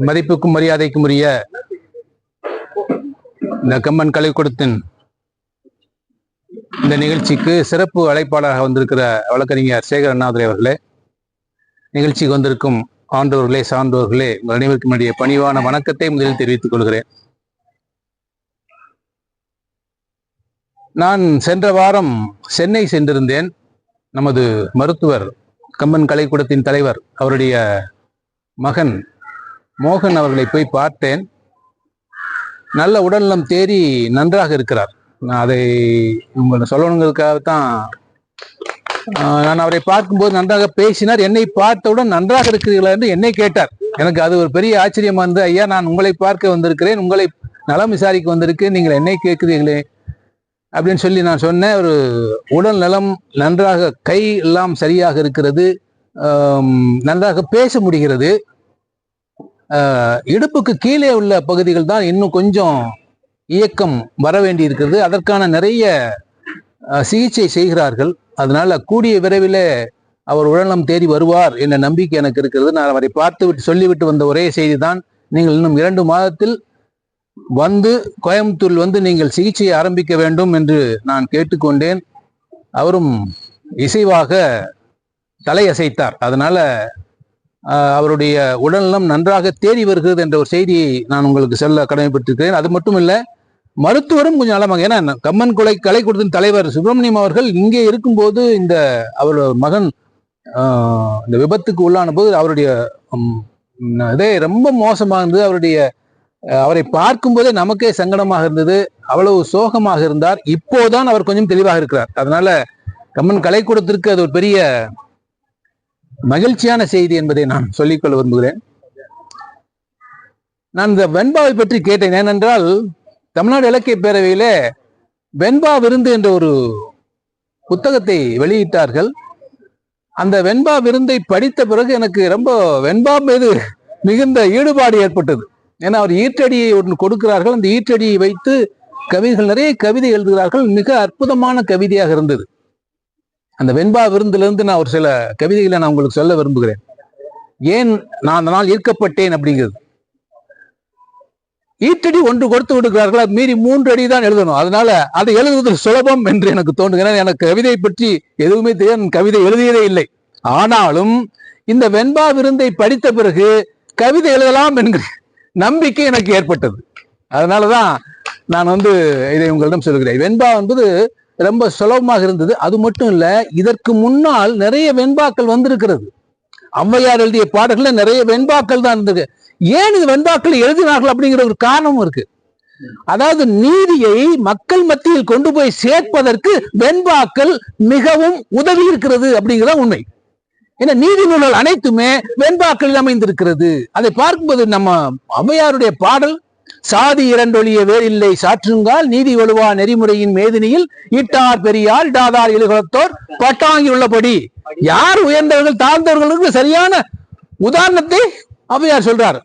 மதிப்புக்கும் மரியாதைக்கும் உரிய இந்த கம்மன் கலைக்கூடத்தின் இந்த நிகழ்ச்சிக்கு சிறப்பு அழைப்பாளராக வந்திருக்கிற வழக்கறிஞர் சேகர் அண்ணாதுரை அவர்களே நிகழ்ச்சிக்கு வந்திருக்கும் ஆண்டோர்களே சான்றோர்களே உங்கள் அனைவருக்கும் என்னுடைய பணிவான வணக்கத்தை முதலில் தெரிவித்துக் கொள்கிறேன். நான் சென்ற வாரம் சென்னை சென்றிருந்தேன். நமது மருத்துவர் கம்பன் கலைக்கூடத்தின் தலைவர் அவருடைய மகன் மோகன் அவர்களை போய் பார்த்தேன். நல்ல உடல்நலம் தேறி நன்றாக இருக்கிறார். நான் அதை உங்களை சொல்லணுங்கிறதுக்காகத்தான் தான் நான் அவரை பார்க்கும்போது நன்றாக பேசினார். என்னை பார்த்தவுடன் நன்றாக இருக்கிறீர்களா என்று என்னை கேட்டார். எனக்கு அது ஒரு பெரிய ஆச்சரியமா இருந்து ஐயா நான் உங்களை பார்க்க வந்திருக்கிறேன். உங்களை நலம் விசாரிக்க வந்திருக்கேன் நீங்கள் என்னை கேட்கிறீர்களே அப்படின்னு சொல்லி நான் சொன்னேன். ஒரு உடல் நலம் நன்றாக கை எல்லாம் சரியாக இருக்கிறது. நன்றாக பேச முடிகிறது. இடுப்புக்கு கீழே உள்ள பகுதிகள் தான் இன்னும் கொஞ்சம் இயக்கம் வர வேண்டி இருக்கிறது. அதற்கான நிறைய சிகிச்சை செய்கிறார்கள். அதனால கூடிய விரைவில் அவர் உடல்நலம் தேடி வருவார் என்ற நம்பிக்கை எனக்கு இருக்கிறது. நான் அவரை பார்த்து விட்டு சொல்லிவிட்டு வந்த ஒரே செய்தி தான் நீங்கள் இன்னும் இரண்டு மாதத்தில் வந்து கோயம்புத்தூரில் வந்து நீங்கள் சிகிச்சையை ஆரம்பிக்க வேண்டும் என்று நான் கேட்டுக்கொண்டேன். அவரும் இசைவாக தலையசைத்தார். அதனால அவருடைய உடல்நலம் நன்றாக தேடி வருகிறது என்ற ஒரு செய்தியை நான் உங்களுக்கு சொல்ல கடமைப்பட்டிருக்கிறேன். அது மட்டும் இல்ல மருத்துவரும் கொஞ்சம் நலமாக ஏன்னா கம்மன் கொலை கலைக்கூடத்தின் தலைவர் சுப்பிரமணியம் அவர்கள் இங்கே இருக்கும்போது இந்த அவர் மகன் இந்த விபத்துக்கு உள்ளான போது அவருடைய இதே ரொம்ப மோசமாக இருந்தது. அவருடைய அவரை பார்க்கும்போதே நமக்கே சங்கடமாக இருந்தது. அவ்வளவு சோகமாக இருந்தார். இப்போதான் அவர் கொஞ்சம் தெளிவாக இருக்கிறார். அதனால கம்மன் கலைக்கூடத்திற்கு அது ஒரு பெரிய மகிழ்ச்சியான செய்தி என்பதை நான் சொல்லிக்கொள்ள விரும்புகிறேன். நான் இந்த வெண்பாவை பற்றி கேட்டேன். ஏனென்றால் தமிழ்நாடு இலக்கிய பேரவையில வெண்பா விருந்து என்ற ஒரு புத்தகத்தை வெளியிட்டார்கள். அந்த வெண்பா விருந்தை படித்த பிறகு எனக்கு ரொம்ப வெண்பா மீது மிகுந்த ஈடுபாடு ஏற்பட்டது. ஏன்னா அவர் ஈற்றடியை ஒன்று கொடுக்கிறார்கள். அந்த ஈற்றடியை வைத்து கவிதைகள் நிறைய கவிதை எழுதுகிறார்கள். மிக அற்புதமான கவிதையாக இருந்தது. அந்த வெண்பா விருந்திலிருந்து நான் ஒரு சில கவிதைகளை நான் உங்களுக்கு சொல்ல விரும்புகிறேன். ஏன் நான் அந்த நாள் ஈர்க்கப்பட்டேன் அப்படிங்கிறது? ஈட்டடி ஒன்று கொடுத்து விடுகிறார்கள்? அது மீறி மூன்று அடி தான் எழுதணும். அதனால அதை எழுதுவது சுலபம் என்று எனக்கு தோன்றுகிறது. எனக்கு கவிதை பற்றி எதுவுமே தெரியாது. கவிதை எழுதியதே இல்லை. ஆனாலும் இந்த வெண்பா விருந்தை படித்த பிறகு கவிதை எழுதலாம் என்கிற நம்பிக்கை எனக்கு ஏற்பட்டது. அதனாலதான் நான் வந்து இதை உங்களிடம் சொல்கிறேன் வெண்பா என்பது ரொம்ப சுலபமாக இருந்தது. அது மட்டும் இல்ல இதற்கு முன்னால் நிறைய வெண்பாக்கள் வந்திருக்கிறது. ஔவையார் எழுதிய பாடல்கள்ல நிறைய வெண்பாக்கள் தான் இருந்தது. ஏன் இது வெண்பாக்கள் எழுதினார்கள் அப்படிங்கிற ஒரு காரணமும் இருக்கு. அதாவது நீதியை மக்கள் மத்தியில் கொண்டு போய் சேர்ப்பதற்கு வெண்பாக்கள் மிகவும் உதவி இருக்கிறது அப்படிங்கிறத உண்மை. ஏன்னா நீதி நூல்கள் அனைத்துமே வெண்பாக்களில் அமைந்திருக்கிறது. அதை பார்க்கும்போது நம்ம ஔவையாருடைய பாடல் சாதி இரண்டொழிய வேறில்லை. சாற்றுங்கால் நீதி வலுவா நெறிமுறையின் மேதினியில் ஈட்டார் பெரியார் இடாதார் இழுகுலத்தோர் பட்டாங்கி உள்ளபடி யார் உயர்ந்தவர்கள் தாழ்ந்தவர்களுக்கு சரியான உதாரணத்தை அவையார் சொல்றார்.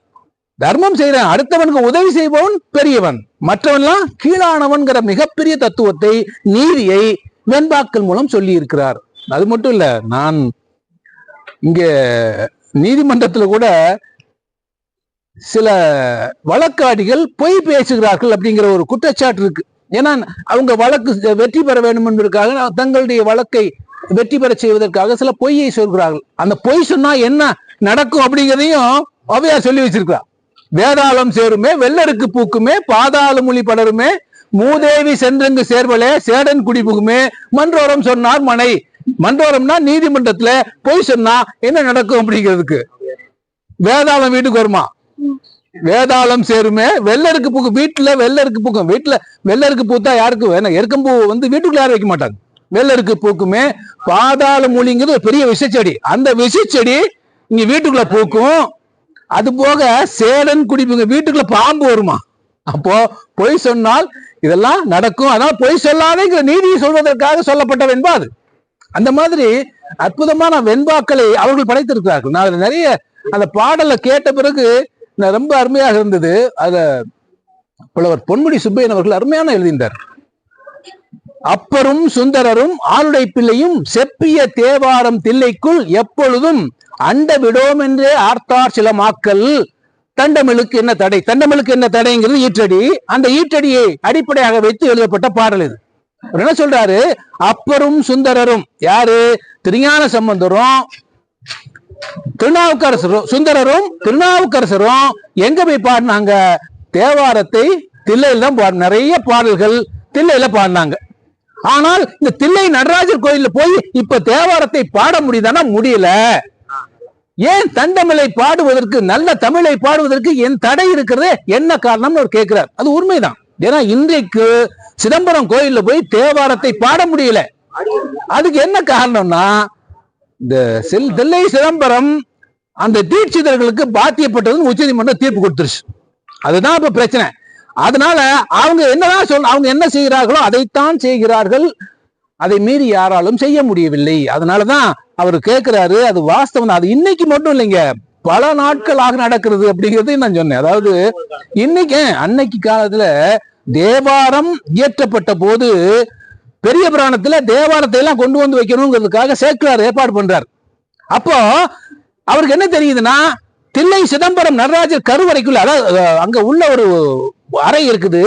தர்மம் செய்யறேன் அடுத்தவனுக்கு உதவி செய்பவன் பெரியவன். மற்றவன்லாம் கீழானவன்கிற மிகப்பெரிய தத்துவத்தை நீதியை வெண்பாக்கள் மூலம் சொல்லி இருக்கிறார் அது மட்டும் இல்ல நான் இங்க நீதிமன்றத்துல கூட சில வழக்காடிகள் பொய் பேசுகிறார்கள் அப்படிங்கிற ஒரு குற்றச்சாட்டு இருக்கு. ஏன்னா அவங்க வழக்கு வெற்றி பெற வேண்டும் என்பதற்காக தங்களுடைய வழக்கை வெற்றி பெற செய்வதற்காக சில பொய்யை சொல்கிறார்கள். அந்த பொய் சொன்னா என்ன நடக்கும் அப்படிங்கிறதையும் அவையார் சொல்லி வச்சிருக்கிறார். வேதாளம் சேருமே வெள்ளருக்கு பூக்குமே பாதாள மொழி படருமே மூதேவி சென்றங்கு சேர்வலே சேடன் குடிபுகுமே மன்றோரம் சொன்னார் மனை. மன்றோரம்னா நீதிமன்றத்துல பொய் சொன்னா என்ன நடக்கும் அப்படிங்கிறதுக்கு. வேதாளம் வீட்டுக்கு வருமா? வேதாளம் சேருமே. வெள்ளருக்கு பூக்கு வீட்டுல வெள்ளருக்கு பூக்கும். வீட்டுல வெள்ளருக்கு பூத்தா யாருக்கு? வேணும் எருக்கம்பூ வந்து வீட்டுக்குள்ள யாரும் வைக்க மாட்டாங்க. வெள்ளருக்கு பூக்குமே. பாதாள மூலிங்கிறது ஒரு பெரிய விஷச்செடி அந்த விஷச்செடி இங்க வீட்டுக்குள்ள பூக்கும். அது போக சேடன் குடிப்புங்க வீட்டுக்குள்ள பாம்பு வருமா? அப்போ பொய் சொன்னால் இதெல்லாம் நடக்கும். அதனால பொய் சொல்லாதேங்கிற நீதியை சொல்வதற்காக சொல்லப்பட்ட வெண்பாது அந்த மாதிரி அற்புதமான வெண்பாக்களை அவர்கள் படைத்திருக்கிறார்கள். நான் நிறைய அந்த பாடலை கேட்ட பிறகு ரொம்ப அருமையாக இருந்தது. அத புலவர் பொன்முடி சுப்பையன் அவர்கள் அருமையான எழுதினார் அப்பரும் சுந்தரரும் ஆளுடை பிள்ளையும் செப்பிய தேவாரம் தில்லைக்குள் எப்பொழுதும் அண்ட விடோம் என்றே ஆர்த்தார் சில மாக்கள் தண்டமிழுக்கு என்ன தடை தண்டமிழுக்கு என்ன தடைங்கிறது ஈற்றடி. அந்த ஈற்றடியை அடிப்படையாக வைத்து எழுதப்பட்ட பாடல் இது. என்ன சொல்றாரு? அப்பரும் சுந்தரரும் யாரு? திருஞான சம்பந்தரும் திருநாவுக்கரசரும் சுந்தரரும் திருநாவுக்கரசரும் எங்க போய் பாடினாங்க? தேவாரத்தை தில்லையில் தான் நிறைய பாடல்கள் தில்லையில பாடினாங்க. ஆனால் இந்த தில்லை நடராஜர் கோயில்ல போய் இப்ப தேவாரத்தை பாட முடியுதானா முடியல. ஏன் தந்தமிழை பாடுவதற்கு நல்ல தமிழை பாடுவதற்கு என் தடை இருக்கிறது? என்ன காரணம்னு அவர் கேட்கிறார். அது உண்மைதான். ஏன்னா இன்றைக்கு சிதம்பரம் கோயில்ல போய் தேவாரத்தை பாட முடியல. அதுக்கு என்ன காரணம்னா இந்த செல் தில்லை சிதம்பரம் அந்த தீட்சிதர்களுக்கு பாத்தியப்பட்டதுன்னு உச்சநீதிமன்றம் தீர்ப்பு கொடுத்துருச்சு. அதுதான் இப்ப பிரச்சனை. அதனால அவங்க என்னதான் சொல் அவங்க என்ன செய்கிறார்களோ அதைத்தான் செய்கிறார்கள். அதை மீறி யாராலும் செய்ய முடியவில்லை. அதனாலதான் அவர் கேட்கிறாரு அது வாஸ்தவம். அது இன்னைக்கு மட்டும் இல்லைங்க. பல நாட்களாக நடக்கிறது அப்படிங்கறதையும் நான் சொன்னேன். அதாவது இன்னைக்கு அன்னைக்கு காலத்துல தேவாரம் இயற்றப்பட்ட போது பெரிய புராணத்துல தேவாலயத்தை எல்லாம் கொண்டு வந்து வைக்கணுங்கிறதுக்காக சேக்கிழார் ஏற்பாடு பண்றார். அப்போ அவருக்கு என்ன தெரியுதுன்னா தில்லை சிதம்பரம் நடராஜர் கருவறைக்குள்ள அதாவது அங்க உள்ள ஒரு அறை இருக்குது.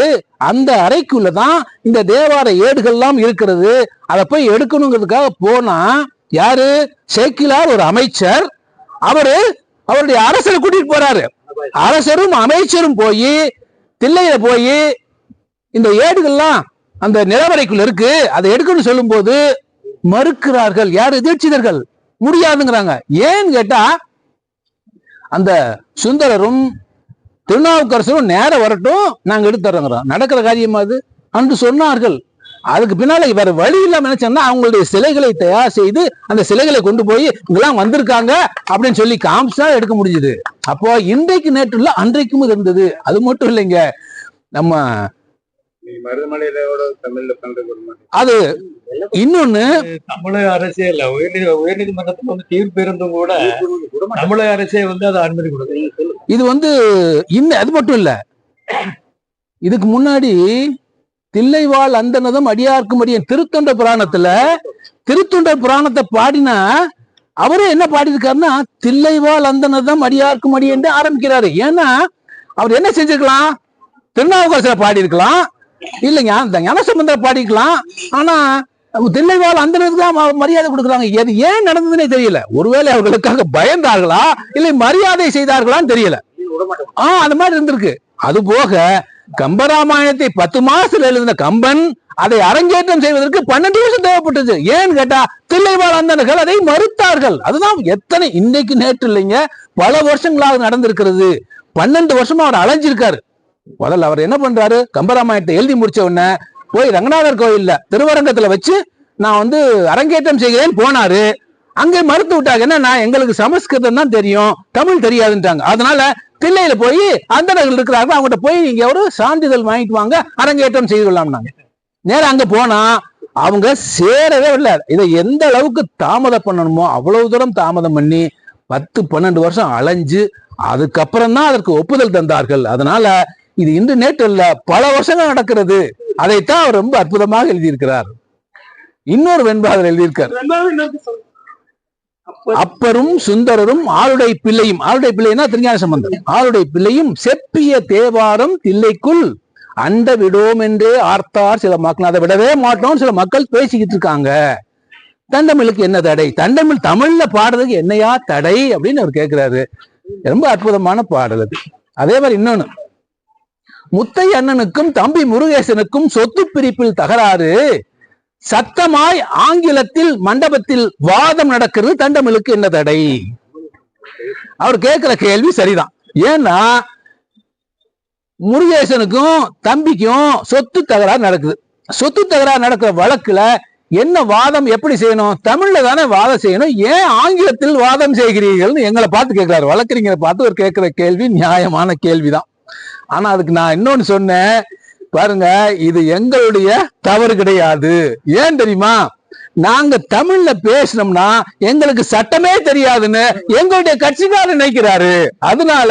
அந்த அறைக்குள்ளதான் இந்த தேவார ஏடுகள்லாம் இருக்கிறது. அதை போய் எடுக்கணுங்கிறதுக்காக போனா யாரு? சேக்கிலார் ஒரு அமைச்சர். அவரு அவருடைய அரசரை கூட்டிட்டு போறாரு. அரசரும் அமைச்சரும் போய் தில்லையில போய் இந்த ஏடுகள்லாம் அந்த நிலவரைக்குள்ள இருக்கு அதை எடுக்கணும்னு சொல்லும்போது மறுக்கிறார்கள். யார்? எதிர்ச்சிதர்கள் முடியாதுங்கிறாங்க. ஏன்னு கேட்டா அந்த சுந்தரரும் திருநாவுக்கரசரும் நேரம் வரட்டும் நாங்க எடுத்துறோங்கிறோம் நடக்கிற காரியமா அது. அன்று சொன்னார்கள். அதுக்கு பின்னால வேற வழி இல்லாம நினைச்சோம்னா அவங்களுடைய சிலைகளை தயார் செய்து அந்த சிலைகளை கொண்டு போய் இங்கெல்லாம் வந்திருக்காங்க அப்படின்னு சொல்லி காமிச்சா எடுக்க முடிஞ்சது. அப்போ இன்றைக்கு நேற்று இல்ல அன்றைக்கும் இருந்தது. அது மட்டும் இல்லைங்க. நம்ம அது இன்னொன்னு தமிழக அரசே இல்ல. உயர்நீதி உயர்நீதிமன்றத்துல வந்து தீர்ப்பு இருந்தும் கூட தமிழக அரசே வந்து அதை அனுமதி கொடுக்குது இது வந்து இன்னும் அது மட்டும் இல்ல. இதுக்கு முன்னாடி தில்லைவாழ் அந்தனதும் அடியார்க்கும் அடியன் திருத்தொண்ட புராணத்துல திருத்தொண்ட புராணத்தை பாடினா அவரே என்ன பாடியிருக்காருன்னா தில்லைவாழ் அந்தனதும் அடியார்க்கும் அடியன் ஆரம்பிக்கிறாரு. ஏன்னா அவர் என்ன செஞ்சிருக்கலாம்? திருநாவுக்கரசரை பாடியிருக்கலாம். இல்லைங்க அந்த பாடிக்கலாம். ஆனா தில்லைவால் அந்த தான் மரியாதை கொடுக்குறாங்க. எது ஏன் நடந்ததுன்னே தெரியல. ஒருவேளை அவர்களுக்காக பயந்தார்களா? இல்லை மரியாதை செய்தார்களான்னு தெரியல. ஆ அந்த மாதிரி இருந்திருக்கு. அது போக கம்பராமாயணத்தை பத்து மாசத்துல எழுதின கம்பன் அதை அரங்கேற்றம் செய்வதற்கு பன்னெண்டு வருஷம் தேவைப்பட்டது. ஏன்னு கேட்டா தில்லைவாழ் அந்தனர்கள் அதை மறுத்தார்கள். அதுதான் எத்தனை இன்னைக்கு நேற்று இல்லைங்க பல வருஷங்களாக நடந்திருக்கிறது. பன்னெண்டு வருஷமா அவர் அலைஞ்சிருக்காரு. முதல்ல அவர் என்ன பண்றாரு? கம்பராமாயணத்தை எழுதி முடிச்ச உடனே போய் ரங்கநாதர் கோயில்ல திருவரங்கத்துல வச்சு நான் வந்து அரங்கேற்றம் செய்கிறேன் போனாரு. அங்கே மறுத்து விட்டாங்க. என்னன்னா எங்களுக்கு சமஸ்கிருதம் தான் தெரியும் தமிழ் தெரியாதுன்ட்டாங்க அதனால தில்லையில போய் அந்தனர்கள் இருக்கிறாங்க அவங்ககிட்ட போய் நீங்க ஒரு சான்றிதழ் வாங்கிட்டு வாங்க அரங்கேற்றம் செய்து கொள்ளலாம்னாங்க. நேரம் அங்க போனா அவங்க சேரவே இல்லை இதை எந்த அளவுக்கு தாமதம் பண்ணணுமோ அவ்வளவு தூரம் தாமதம் பண்ணி பத்து பன்னெண்டு வருஷம் அலைஞ்சு அதுக்கப்புறம் தான் அதற்கு ஒப்புதல் தந்தார்கள். அதனால இது இன்று நேற்று இல்ல பல வருஷங்கள் நடக்கிறது. அதைத்தான் அவர் ரொம்ப அற்புதமாக எழுதியிருக்கிறார். இன்னொரு வெண்பாதல் எழுதியிருக்கார். அப்பரும் சுந்தரரும் ஆளுடைய பிள்ளையும் ஆளுடைய பிள்ளைனா திருஞான சம்பந்தம் ஆளுடைய பிள்ளையும் செப்பிய தேவாரம் தில்லைக்குள் அண்ட விடோம் என்றே ஆர்த்தார் சில மக்கள் அதை விடவே மாட்டோம் சில மக்கள் பேசிக்கிட்டு இருக்காங்க. தண்டமிழுக்கு என்ன தடை? தண்டமிழ் தமிழ்ல பாடுறதுக்கு என்னையா தடை? அப்படின்னு அவர் கேட்கிறாரு. ரொம்ப அற்புதமான பாடல் அது. அதே மாதிரி இன்னொன்னு. முத்தை அண்ணனுக்கும் தம்பி முருகேசனுக்கும் சொத்து பிரிப்பில் தகராறு. சத்தமாய் ஆங்கிலத்தில் மண்டபத்தில் வாதம் நடக்கிறது தண்டமிழுக்கு என்ன தடை? அவர் கேட்கிற கேள்வி சரிதான். ஏன்னா முருகேசனுக்கும் தம்பிக்கும் சொத்து தகராறு நடக்குது. சொத்து தகராறு நடக்கிற வழக்குல என்ன வாதம் எப்படி செய்யணும்? தமிழ்ல தானே வாதம் செய்யணும். ஏன் ஆங்கிலத்தில் வாதம் செய்கிறீர்கள்னு எங்களை பார்த்து கேட்கிறாரு. வழக்கறிஞரை பார்த்து ஒரு கேட்கிற கேள்வி நியாயமான கேள்விதான். ஆனா அதுக்கு நான் இன்னொன்னு சொன்னேன். பாருங்க இது எங்களுடைய தவறு கிடையாது. ஏன் தெரியுமா? நாங்க தமிழ்ல பேசினோம்னா எங்களுக்கு சட்டமே தெரியாதுன்னு எங்களுடைய கட்சிக்காரர் நினைக்கிறாரு. அதனால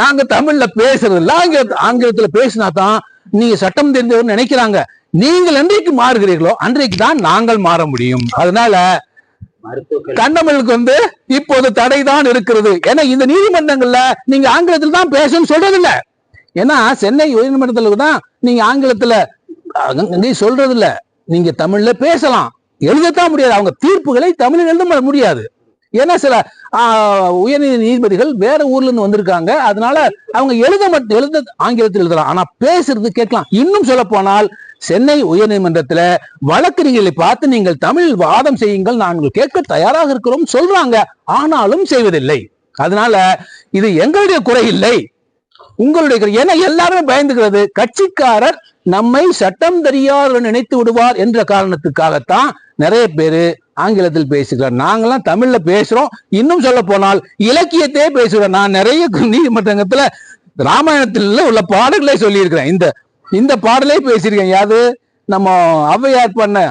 நாங்க தமிழ்ல பேசுறது ஆங்கில ஆங்கிலத்துல பேசினா தான் நீங்க சட்டம் தெரிஞ்சவர் நினைக்கிறாங்க. நீங்கள் என்றைக்கு மாறுகிறீர்களோ அன்றைக்கு தான் நாங்கள் மாற முடியும். அதனால தண்டமிழுக்கு வந்து இப்போது தடைதான் இருக்கிறது. ஏன்னா இந்த நீதிமன்றங்கள்ல நீங்க ஆங்கிலத்தில் தான் பேசணும்னு சொல்றது இல்ல ஏன்னா சென்னை உயர்நீதிமன்றத்தில் தான் நீங்க ஆங்கிலத்துல அங்க- அங்கேயும் சொல்றது இல்ல நீங்க தமிழ்ல பேசலாம். எழுதத்தான் முடியாது. அவங்க தீர்ப்புகளை தமிழில் எழுத முடியாது. ஏன்னா சில உயர்நீதி நீதிபதிகள் வேற ஊர்ல இருந்து வந்திருக்காங்க. அதனால அவங்க எழுத மட்டும் எழுத ஆங்கிலத்தில் எழுதலாம். ஆனா பேசுறது கேட்கலாம். இன்னும் சொல்ல போனால் சென்னை உயர்நீதிமன்றத்துல வழக்கறிஞர்களை பார்த்து நீங்கள் தமிழ் வாதம் செய்யுங்கள். நாங்கள் கேட்க தயாராக இருக்கிறோம். சொல்றாங்க. ஆனாலும் செய்வதில்லை. அதனால இது எங்களுடைய குறை இல்லை. உங்களுடைய குறை. ஏன்னா எல்லாருமே பயந்துகிறது கட்சிக்காரர் நம்மை சட்டம் தெரியாத நினைத்து விடுவார் என்ற காரணத்துக்காகத்தான் நிறைய பேரு ஆங்கிலத்தில் பேசுகிறார். நாங்கெல்லாம் தமிழ்ல பேசுறோம். இன்னும் சொல்ல போனால் இலக்கியத்தையே பேசுகிறோம். நான் நிறைய நீதிமன்றத்துல ராமாயணத்தில் உள்ள பாடல்களே சொல்லியிருக்கிறேன். இந்த இந்த பாடலே பேசியிருக்கேன். யாது நம்ம ஔவையார் பண்ண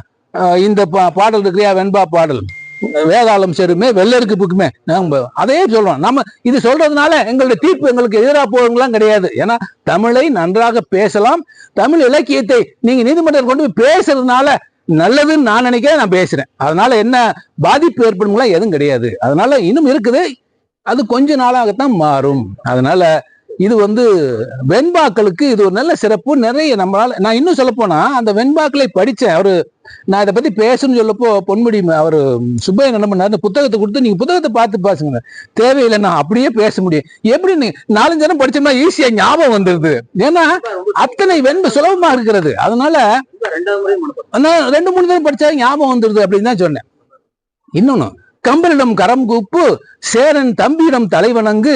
இந்த பா- பாடல் இருக்கிறியா வெண்பா பாடல்? வேதாளம் சேருமே வெள்ளருக்கு புக்குமே. நம்ம அதே சொல்றோம் நம்ம இது சொல்றதுனால எங்களுடைய தீர்ப்பு எங்களுக்கு எதிராக போவங்களாம் கிடையாது. ஏன்னா தமிழை நன்றாக பேசலாம். தமிழ் இலக்கியத்தை நீங்க நீதிமன்றம் கொண்டு போய் பேசுறதுனால நல்லதுன்னு நான் நினைக்கிறேன் நான் பேசுறேன். அதனால என்ன பாதிப்பு ஏற்படுங்களா எதுவும் கிடையாது. அதனால இன்னும் இருக்குது. அது கொஞ்ச நாளாகத்தான் மாறும். அதனால இது வந்து வெண்பாக்களுக்கு இது ஒரு நல்ல சிறப்பு. நிறைய நம்மளால நான் இன்னும் சொல்ல போனா அந்த வெண்பாக்களை படித்தேன் அவரு நான் இதை பத்தி பேசணும்னு சொல்லப்போ பொன்முடி அவர் சுப்பையன் என்ன பண்ணார்? அந்த புத்தகத்தை கொடுத்து நீங்க புத்தகத்தை பார்த்து பாசுங்க. தேவையில்லை நான் அப்படியே பேச முடியும். எப்படி நீ நாலஞ்சு தினம் படிச்சோம்னா ஈஸியா ஞாபகம் வந்துருது. ஏன்னா அத்தனை வெண்பு சுலபமா இருக்கிறது. அதனால நான் ரெண்டு மூணு தினம் படிச்சா ஞாபகம் வந்துருது அப்படின்னு தான் சொன்னேன். இன்னொன்னு கம்பனிடம் கரம் கூப்பு சேரன் தம்பியிடம் தலைவணங்கு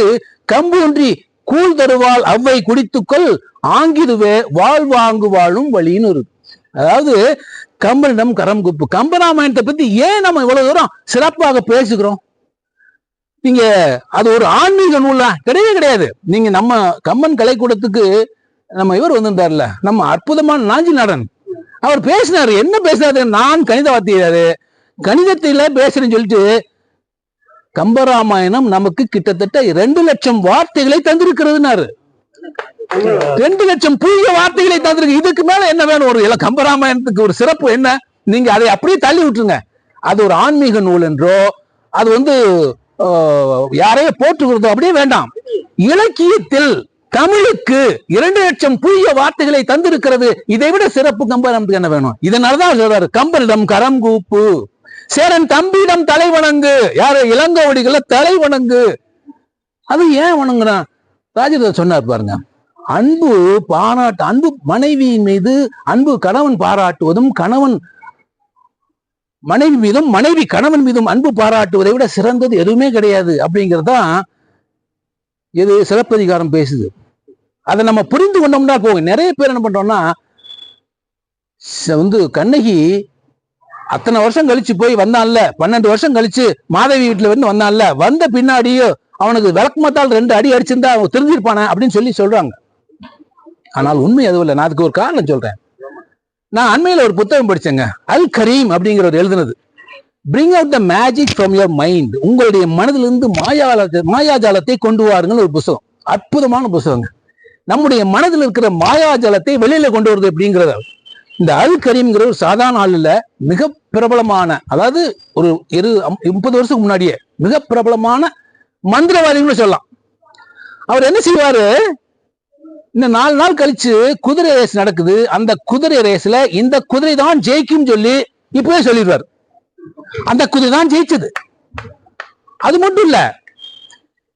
கம்பூன்றி கூழ் தருவாள் அவ்வை குடித்துக்கொள் ஆங்கிதுவே வாழ் வாழும் வழின்னு இருக்கு அதாவது கம்பனிடம் கரம் குப்பு. கம்பராமாயணத்தை பத்தி ஏன் நம்ம இவ்வளவு தூரம் சிறப்பாக பேசுகிறோம்? நீங்க அது ஒரு ஆன்மீக நூலா? கிடையவே கிடையாது. நீங்க நம்ம கம்பன் கலைக்கூடத்துக்கு நம்ம இவர் வந்திருந்தார்ல நம்ம அற்புதமான நாஞ்சி நாடன். அவர் பேசினாரு. என்ன பேசினாரு? நான் கணித வாத்தியாரு. கணிதத்தில பேசுறேன்னு சொல்லிட்டு கம்பராமாயணம் நமக்கு கிட்டத்தட்ட ரெண்டு லட்சம் வார்த்தைகளை தந்திருக்கிறதுனாரு. ரெண்டு லட்சம் புதிய வார்த்தைகளை தந்திருக்கு. இதுக்கு மேல என்ன வேணும்? ஒரு இல்ல கம்பராமாயணத்துக்கு ஒரு சிறப்பு என்ன? நீங்க அதை அப்படியே தள்ளி விட்டுருங்க. அது ஒரு ஆன்மீக நூல் என்றோ அது வந்து ஆஹ், யாரையோ போற்றுகிறதோ அப்படியே வேண்டாம். இலக்கியத்தில் தமிழுக்கு இரண்டு லட்சம் புதிய வார்த்தைகளை தந்திருக்கிறது. இதை விட சிறப்பு கம்பராமத்துக்கு என்ன வேணும்? இதனாலதான் சொல்றாரு கம்பனிடம் கரம் கூப்பு. சேரன் தம்பியிடம் தலை வணங்கு. யாரு? இளங்கோவடிகள தலை வணங்கு. அது ஏன் வணங்குறான்? ராஜேந்திர சொன்னார் பாருங்க அன்பு பாராட்டு அன்பு மனைவியின் மீது அன்பு கணவன் பாராட்டுவதும் கணவன் மனைவி மீதும் மனைவி கணவன் மீதும் அன்பு பாராட்டுவதை விட சிறந்தது எதுவுமே கிடையாது அப்படிங்கறதுதான் இது சிறப்பதிகாரம் பேசுது. அதை நம்ம புரிந்து கொண்டோம்னா போகும் நிறைய பேர் என்ன பண்றோம்னா ச- வந்து கண்ணகி அத்தனை வருஷம் கழிச்சு போய் வந்தான்ல பன்னெண்டு வருஷம் கழிச்சு மாதவி வீட்டுல வந்து வந்தான்ல வந்த பின்னாடியோ அவனுக்கு விளக்குமத்தால் ரெண்டு அடி அடிச்சிருந்தா அவன் தெரிஞ்சிருப்பானே அப்படின்னு சொல்லி சொல்றாங்க. ஆனால் உண்மை அதுவும் இல்லை. நான் அதுக்கு ஒரு காரணம் சொல்றேன். நான் அண்மையில ஒரு புத்தகம் படிச்சேங்க. அல் கரீம் அப்படிங்கிறவர் எழுதுனது. Bring out the magic from your mind உங்களுடைய மனதிலிருந்து மாயாஜாலத்தை மாயாஜாலத்தை கொண்டு வாருங்கள் ஒரு புத்தகம் அற்புதமான புத்தகங்க நம்முடைய மனதில் இருக்கிற மாயாஜாலத்தை வெளியில கொண்டு வருது அப்படிங்கிறத இந்த அல் கரீம்ங்கிற ஒரு சாதாரண ஆள் மிக பிரபலமான அதாவது ஒரு இரு முப்பது வருஷத்துக்கு முன்னாடியே மிக பிரபலமான மந்திரவாதின்னு சொல்லலாம். அவர் என்ன செய்வாரு? இந்த நாலு நாள் கழிச்சு குதிரை ரேஸ் நடக்குது. அந்த குதிரை ரேஸ்ல இந்த குதிரை தான் ஜெயிக்கும் சொல்லி இப்பவே சொல்லிடுவார். அந்த குதிரை தான் ஜெயிச்சது. அது மட்டும் இல்ல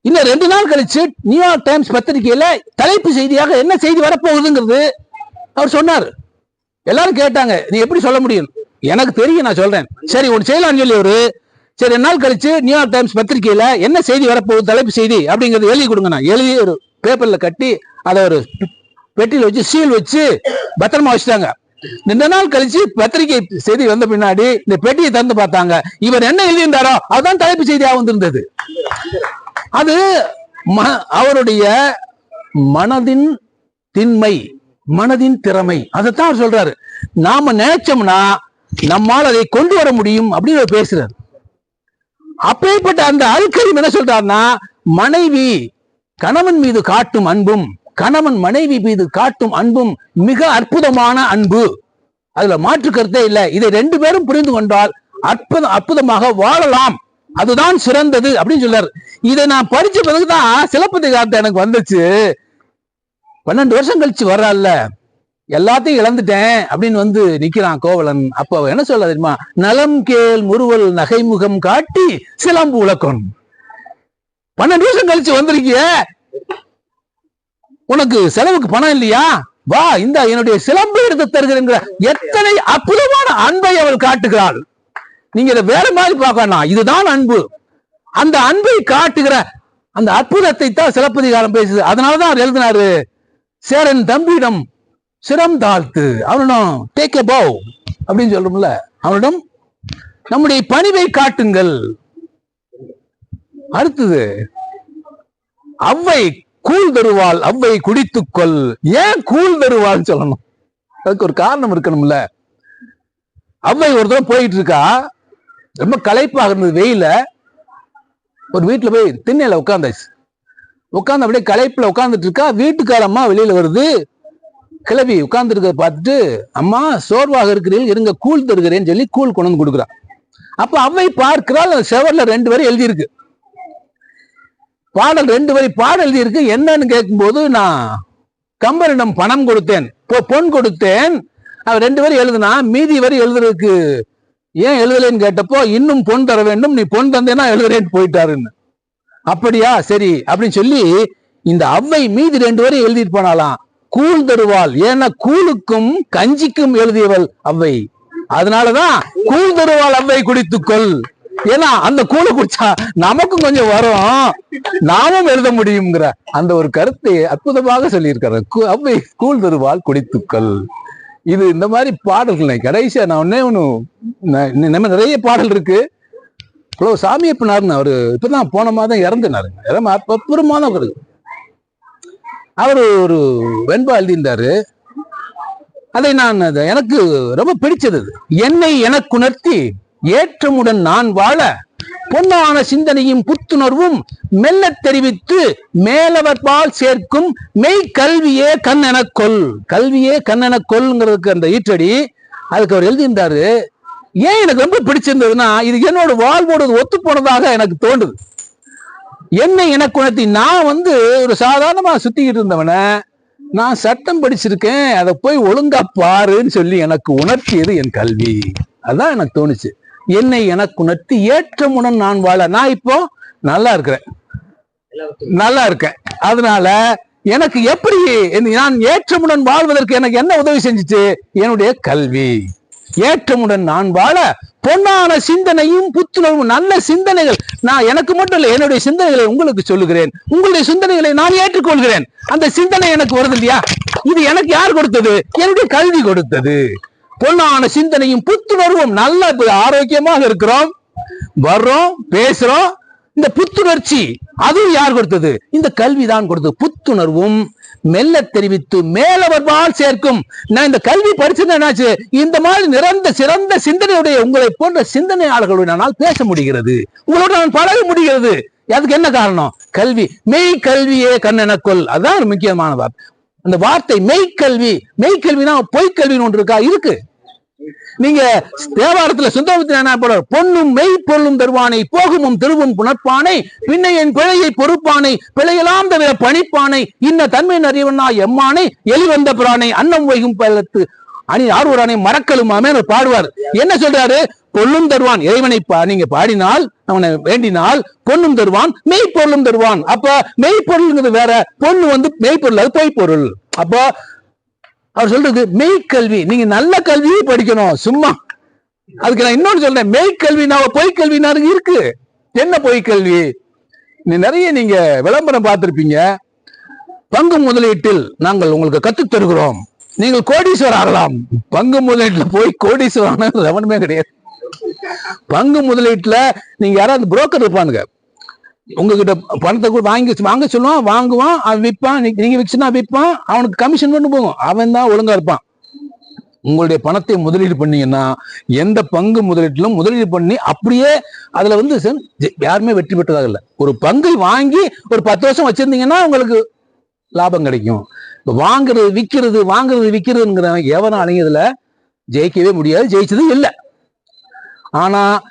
இன்னும் ரெண்டு நாள் கழிச்சு நியூயார்க் டைம்ஸ் பத்திரிகையில தலைப்பு செய்தியாக என்ன செய்தி வரப்போகுதுங்கிறது அவர் சொன்னார். எல்லாரும் கேட்டாங்க நீ எப்படி சொல்ல முடியும்? எனக்கு தெரியும் நான் சொல்றேன். சரி ஒன்று செய்யலாம்னு சொல்லி ஒரு சரி ரெண்டு நாள் கழிச்சு நியூயார்க் டைம்ஸ் பத்திரிகையில என்ன செய்தி வரப்போகுது தலைப்பு செய்தி அப்படிங்கிறது எழுதி கொடுங்க நான். எழுதி ஒரு பேப்பர்ல கட்டி அதை ஒரு பெட்டியில் வச்சு சீல் வச்சு பத்திரமா வச்சுட்டாங்க. ரெண்டு நாள் கழிச்சு பத்திரிகை செய்தி வந்த பின்னாடி இந்த பெட்டியை திறந்து பார்த்தாங்க. இவர் என்ன எழுதியிருந்தாரோ அதுதான் தலைப்பு செய்தியாக வந்திருந்தது. அது ம- அவருடைய மனதின் திண்மை. மனதின் திறமை. அதைத்தான் அவர் சொல்றாரு. நாம நினைச்சோம்னா நம்மால் அதை கொண்டு வர முடியும் அப்படின்னு அவர் பேசுறாரு. அப்பேற்பட்ட அந்த அல்கரிம் என்ன சொல்றாருன்னா மனைவி கணவன் மீது காட்டும் அன்பும் கணவன் மனைவி மீது காட்டும் அன்பும் மிக அற்புதமான அன்பு. அதுல மாற்று கருத்தே இல்லை. இதை ரெண்டு பேரும் புரிந்து கொண்டால் அற்புதம் அற்புதமாக வாழலாம். அதுதான் சிறந்தது அப்படின்னு சொல்றாரு. இதை நான் படிச்ச பிறகுதான் சிலப்பதிகாரத்தை எனக்கு வந்துச்சு. பன்னெண்டு வருஷம் கழிச்சு வர்றான்ல எல்லாத்தையும் இழந்துட்டேன் அப்படின்னு வந்து நிக்கிறான் கோவலன். அப்ப என்ன சொல்ல தெரியுமா? நலம் கேள் முறுவல் நகைமுகம் காட்டி சிலம்பு உலக்கம். பன்னெண்டு வருஷம் கழிச்சு வந்திருக்கிய. உனக்கு செலவுக்கு பணம் இல்லையா? வா இந்த என்னுடைய சிலம்பு எடுத்து தருகிறேங்கிற எத்தனை அற்புதமான அன்பை அவள் காட்டுகிறாள். நீங்க இதை வேற மாதிரி பார்க்கணும் இதுதான் அன்பு. அந்த அன்பை காட்டுகிற அந்த அற்புதத்தை தான் சிலப்பதிகாரம் பேசுது. அதனாலதான் அவர் எழுதினாரு சேரன் தம்பியிடம் சிரம் தாழ்த்து அவனிடம் டேக் எ பவ் அப்படின்னு சொல்றோம்ல அவனிடம் நம்முடைய பணிவை காட்டுங்கள். அடுத்தது அவ்வை கூழ் தருவாள் அவ்வை குடித்துக்கொள் ஏன் கூழ் தருவாள்னு சொல்லணும்? அதுக்கு ஒரு காரணம் இருக்கணும்ல. அவ்வை ஒரு தடவை போயிட்டு இருக்கா ரொம்ப களைப்பாக இருந்தது வெயில ஒரு வீட்டில் போய் திண்ணையில உட்காந்தாச்சு உட்காந்து அப்படியே களைப்புல உட்காந்துட்டு இருக்கா? வீட்டுக்காரம்மா வெளியில வருது. கிளவி உட்கார்ந்து பார்த்துட்டு அம்மா சோர்வாக இருக்கிறீர்கள் இருங்க கூழ் தருகிறேன்னு சொல்லி கூழ் கொண்டு வந்து கொடுக்குறான் அப்ப அவை பார்க்கிறாள் அந்த செவர்ல ரெண்டு வரி எழுதியிருக்கு. பாடல் ரெண்டு வரி பாடல் எழுதியிருக்கு. என்னன்னு கேட்கும்போது நான் கம்பனிடம் பணம் கொடுத்தேன் பொன் கொடுத்தேன். அவர் ரெண்டு வரி எழுதுனா மீதி வரி எழுதுறதுக்கு ஏன் எழுதலைன்னு கேட்டப்போ இன்னும் பொன் தர வேண்டும் நீ பொன் தந்தேன்னா எழுதுறேன்னு போயிட்டாருன்னு. அப்படியா? சரி. அப்படின்னு சொல்லி இந்த அவ்வை மீதி ரெண்டு வரையும் எழுதிட்டு போனாலாம். கூழ் தருவாள். ஏன்னா கூழுக்கும் கஞ்சிக்கும் எழுதியவள் அவ்வை. அதனாலதான் கூழ் தருவாள் அவ்வை குடித்துக்கொள். ஏன்னா அந்த கூழை குடிச்சா நமக்கும் கொஞ்சம் வரும். நாமும் எழுத முடியுங்கிற அந்த ஒரு கருத்தை அற்புதமாக சொல்லியிருக்கிற அவ்வை கூழ் தருவாள் குடித்துக்கொள். இது இந்த மாதிரி பாடல்கள் கடைசியா நான் ஒன்னே ஒண்ணு நம்ம நிறைய பாடல் இருக்கு. சாமி சாமியப்பனார்னு அவரு இப்பதான் போன மாதம் இறந்துனாருங்க இறம ஒரு மாதம் வருது. அவர் ஒரு வெண்பா எழுதியிருந்தாரு. அதை நான் அது எனக்கு ரொம்ப பிடிச்சது அது. என்னை எனக்குணர்த்தி ஏற்றமுடன் நான் வாழ பொன்னான சிந்தனையும் புத்துணர்வும் மெல்ல தெரிவித்து மேலவர் பால் சேர்க்கும் மெய் கல்வியே கண்ணெனக் கொள். கல்வியே கண்ணென கொல்ங்கிறதுக்கு அந்த ஈற்றடி அதுக்கு அவர் எழுதியிருந்தாரு. ஏன் எனக்கு ரொம்ப பிடிச்சிருந்ததுன்னா இது என்னோட வாழ்வோட ஒத்து போனதாக எனக்கு தோணுது என்னை எனக்கு உணர்த்தி நான் வந்து ஒரு சாதாரணமா சுத்திக்கிட்டு இருந்தவனை நான் சட்டம் படிச்சிருக்கேன் அதை போய் ஒழுங்கா பாருன்னு சொல்லி எனக்கு உணர்த்தியது என் கல்வி. அதான் எனக்கு தோணுச்சு. என்னை எனக்கு உணர்த்தி ஏற்றமுடன் நான் வாழ நான் இப்போ நல்லா இருக்கிறேன். நல்லா இருக்கேன். அதனால எனக்கு எப்படி நான் ஏற்றமுடன் வாழ்வதற்கு எனக்கு என்ன உதவி செஞ்சுச்சு? என்னுடைய கல்வி. ஏற்றமுடன் நான் வாழ பொன்னான சிந்தனையும் புத்துணர்வும் நல்ல சிந்தனைகள். நான் எனக்கு மட்டும் இல்லை என்னுடைய சிந்தனைகளை உங்களுக்கு சொல்லுகிறேன். உங்களுடைய சிந்தனைகளை நான் ஏற்றுக்கொள்கிறேன். அந்த சிந்தனை எனக்கு வருது இல்லையா? இது எனக்கு யார் கொடுத்தது? என்னுடைய கல்வி கொடுத்தது. பொன்னான சிந்தனையும் புத்துணர்வும் நல்ல ஆரோக்கியமாக இருக்கிறோம். வர்றோம் பேசுறோம். இந்த புத்துணர்ச்சி அதுவும் யார் கொடுத்தது? இந்த கல்விதான் கொடுத்தது. புத்துணர்வும். மெல்ல தெரிவித்து மேலவர்வால் சேர்க்கும். நான் இந்த கல்வி படிச்சது என்னாச்சு? இந்த மாதிரி நிறந்த சிறந்த சிந்தனையுடைய உங்களை போன்ற சிந்தனையாளர்களுடன் என்னால் பேச முடிகிறது. உங்களோட நான் பழக முடிகிறது. அதுக்கு என்ன காரணம்? கல்வி. மெய் கல்வியே கண்ணெனக்கொள் அதான் ஒரு முக்கியமான வார்த்தை. அந்த வார்த்தை மெய்க்கல்வி மெய்க்கல்வினா பொய்க்கல்வின்னு ஒன்று இருக்கா? இருக்கு. நீங்க தேவாரத்துல சுந்தரத்துல என்ன போல பொன்னும் மெய் பொருளும் தருவானை போகுமும் திருவும் புணர்ப்பானை பின்ன என் பிழையை பொறுப்பானை பிழையெல்லாம் தவிர பணிப்பானை இன்ன தன்மை அறிவனா எம்மானை எலிவந்த பிரானை அன்னம் வைகும் பள்ளத்து அணி ஆர்வரானை மறக்கலுமாமே அவர் பாடுவார். என்ன சொல்றாரு? பொல்லும் தருவான் இறைவனை பா- நீங்க பாடினால் அவனை வேண்டினால் பொன்னும் தருவான் மெய்ப்பொருளும் தருவான். அப்ப மெய்ப்பொருள்ங்கிறது வேற பொண்ணு வந்து மெய்ப்பொருள் அது பொய்ப்பொருள் அப்போ அவர் சொல்றது மெய்க்கல்வி நீங்க நல்ல கல்வியே படிக்கணும் சும்மா. அதுக்கு நான் இன்னொன்னு சொல்றேன் மெய்க்கல்வினா பொய்க்கல்வினா இருக்கு. என்ன பொய் கல்வி? நிறைய நீங்க விளம்பரம் பார்த்திருப்பீங்க. பங்கு முதலீட்டில் நாங்கள் உங்களுக்கு கற்றுத் தருகிறோம். நீங்கள் கோடீஸ்வரர் ஆகலாம். பங்கு முதலீட்டில் போய் கோடீஸ்வரர் எவனுமே கிடையாது. பங்கு முதலீட்டில் நீங்க யாராவது புரோக்கர் இருப்பானுங்க. உங்ககிட்ட பணத்தை கூட வாங்கி வாங்க சொல்லுவான் வாங்குவான் அவன் விற்பான் நீங்க விற்சுனா விற்பான் அவனுக்கு கமிஷன் பண்ணி போகும். அவன் தான் ஒழுங்கா இருப்பான். உங்களுடைய பணத்தை முதலீடு பண்ணீங்கன்னா எந்த பங்கு முதலீட்டிலும் முதலீடு பண்ணி அப்படியே அதுல வந்து சென்- ஜெ- யாருமே வெற்றி பெற்றதாக இல்லை. ஒரு பங்கை வாங்கி ஒரு பத்து வருஷம் வச்சிருந்தீங்கன்னா உங்களுக்கு லாபம் கிடைக்கும். வாங்குறது விற்கிறது வாங்குறது விற்கிறதுங்கிற எவனாலையும் இதுல ஜெயிக்கவே முடியாது ஜெயிச்சது இல்லை. ஆனா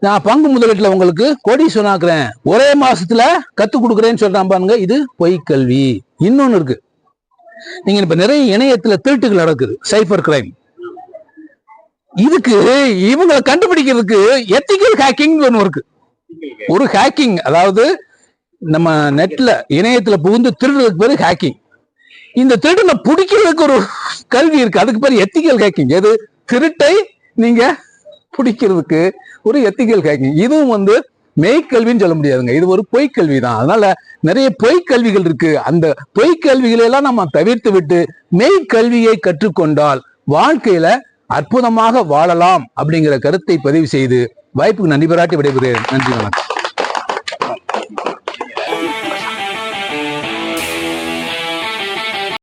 நான் பங்கு முதலீட்டுல உங்களுக்கு கோடீஸ்வரனாக்குறேன் ஒரே மாசத்துல கத்து கொடுக்குறேன்னு சொல்றான் பாருங்க இது பொய் கல்வி. இன்னொன்னு இருக்கு. நீங்க இப்ப நிறைய இணையத்துல திருட்டுகள் நடக்குது சைபர் கிரைம். இதுக்கு இவங்களை கண்டுபிடிக்கிறதுக்கு எத்திக்கல் ஹேக்கிங் ஒன்று இருக்கு. ஒரு ஹேக்கிங் அதாவது நம்ம நெட்ல இணையத்துல புகுந்து திருடுறதுக்கு பேரு ஹேக்கிங் இந்த திருடனை பிடிக்கிறதுக்கு ஒரு கல்வி இருக்கு அதுக்கு பேர் எத்திக்கல் ஹேக்கிங் எது? திருட்டை நீங்க பிடிக்கிறதுக்கு ஒரு எத்திக்கல் ஹேக்கிங் இதுவும் வந்து மெய்க்கல்வின்னு சொல்ல முடியாதுங்க. இது ஒரு பொய்க்கல்வி தான். அதனால நிறைய பொய்க்கல்விகள் இருக்கு. அந்த பொய்க்கல்விகளை எல்லாம் நம்ம தவிர்த்து விட்டு மெய்க்கல்வியை கற்றுக்கொண்டால் வாழ்க்கையில அற்புதமாக வாழலாம் அப்படிங்கிற கருத்தை பதிவு செய்து வாய்ப்புக்கு நன்றி பாராட்டி விடைபெறுகிறேன். நன்றி வணக்கம்.